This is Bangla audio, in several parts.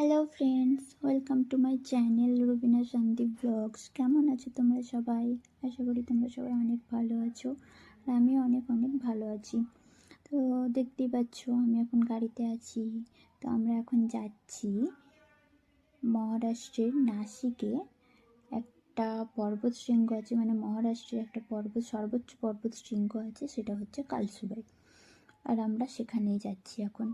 Hello friends welcome to my channel Rubina Sandeep vlogs কেমন আছো তোমরা সবাই? আশা করি তোমরা সবাই অনেক ভালো আছো আর আমি অনেক অনেক ভালো আছি। তো দেখতেই পাচ্ছ, আমি এখন গাড়িতে আছি। তো আমরা এখন যাচ্ছি মহারাষ্ট্রের নাসিকে। একটা পর্বত শৃঙ্গ আছে মানে মহারাষ্ট্রের একটা পর্বত, সর্বোচ্চ পর্বত শৃঙ্গ আছে, সেটা হচ্ছে কালসুবাই। আর আমরা সেখানেই যাচ্ছি এখন।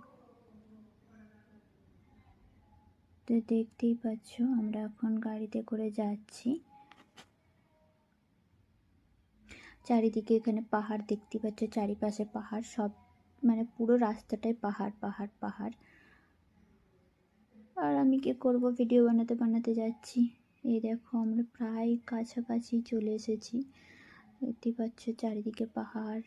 তো দেখতেই পাচ্ছ, আমরা এখন গাড়িতে করে যাচ্ছি। চারিদিকে এখানে পাহাড় দেখতে পাচ্ছ, চারিপাশে পাহাড়, সব মানে পুরো রাস্তাটাই পাহাড় পাহাড় পাহাড়। আর আমি কি করব ভিডিও বানাতে বানাতে যাচ্ছি। এই দেখো, আমরা প্রায় কাছাকাছি চলে এসেছি। দেখতেই পাচ্ছ, চারিদিকে পাহাড়।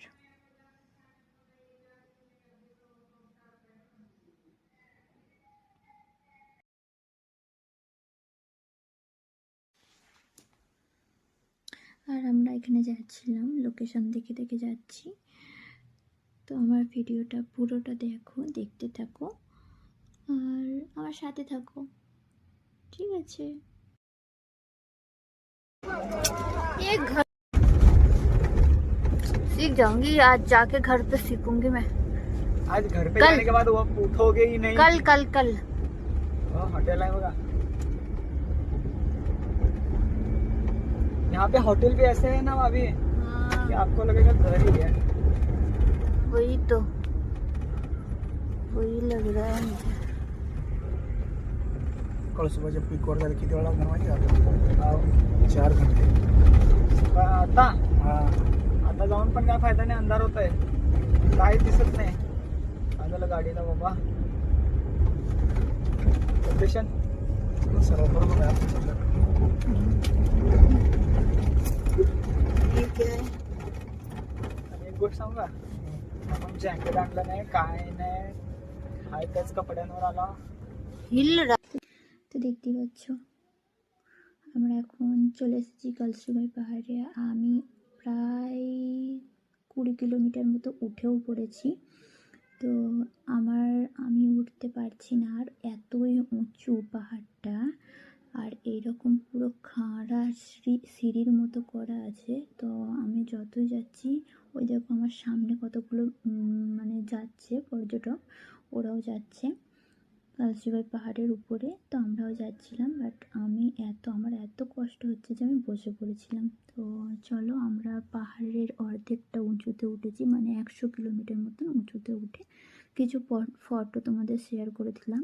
আর আমরা এখানে যাচ্ছিলাম লোকেশন দেখে দেখে যাচ্ছি তো আমার ভিডিওটা পুরোটা দেখো দেখতে থাকো আর আমার সাথে থাকো ঠিক আছে ये घर सीख जाऊंगी आज जाके घर पे सीखूंगी मैं आज घर पे कल- जाने के बाद वो उठोगे ही नहीं कल कल कल वो होटल है यहाँ पे होटल भी ऐसे है ना अभी कि आपको लगेगा घर ही है। वही तो। वही लग रहा है मुझे। कल सुबह जब पिक करता किती वेळा बनवायची. चार घंटे। आता? हा। आता जाऊन पण काय फ़ायदा नाही अंधार होत आहे काहीच दिसत नाही. झालं गाडीला बाबा. लोकेशन सर्व बरोबर आहे आणि एक गोष्ट सांगू का आपण जॅकेट आणलं नाही काय नाही हाय त्याच कपड्यांवर आला हिल रहा তো দেখতেই পাচ্ছ আমরা এখন চলে এসেছি কালসুবাই পাহাড়ে আমি প্রায় কুড়ি কিলোমিটার মতো উঠেও পড়েছি তো আমার আমি উঠতে পারছি না আর এতই উঁচু পাহাড়টা আর এইরকম পুরো খাঁড়া সিঁড়ি সিঁড়ির মতো করা আছে। তো আমি যতই যাচ্ছি, ওই দেখো আমার সামনে কতগুলো মানে যাচ্ছে পর্যটক, ওরাও যাচ্ছে। কালসিবাই পাহাড়ের উপরে, তো আমরাও যাচ্ছিলাম বাট আমি এত, আমার এত কষ্ট হচ্ছে যে আমি বসে পড়েছিলাম। তো চলো, আমরা পাহাড়ের অর্ধেকটা উঁচুতে উঠেছি মানে একশো কিলোমিটার মতন উঁচুতে উঠে। কিছু ফটো তোমাদের শেয়ার করে দিলাম।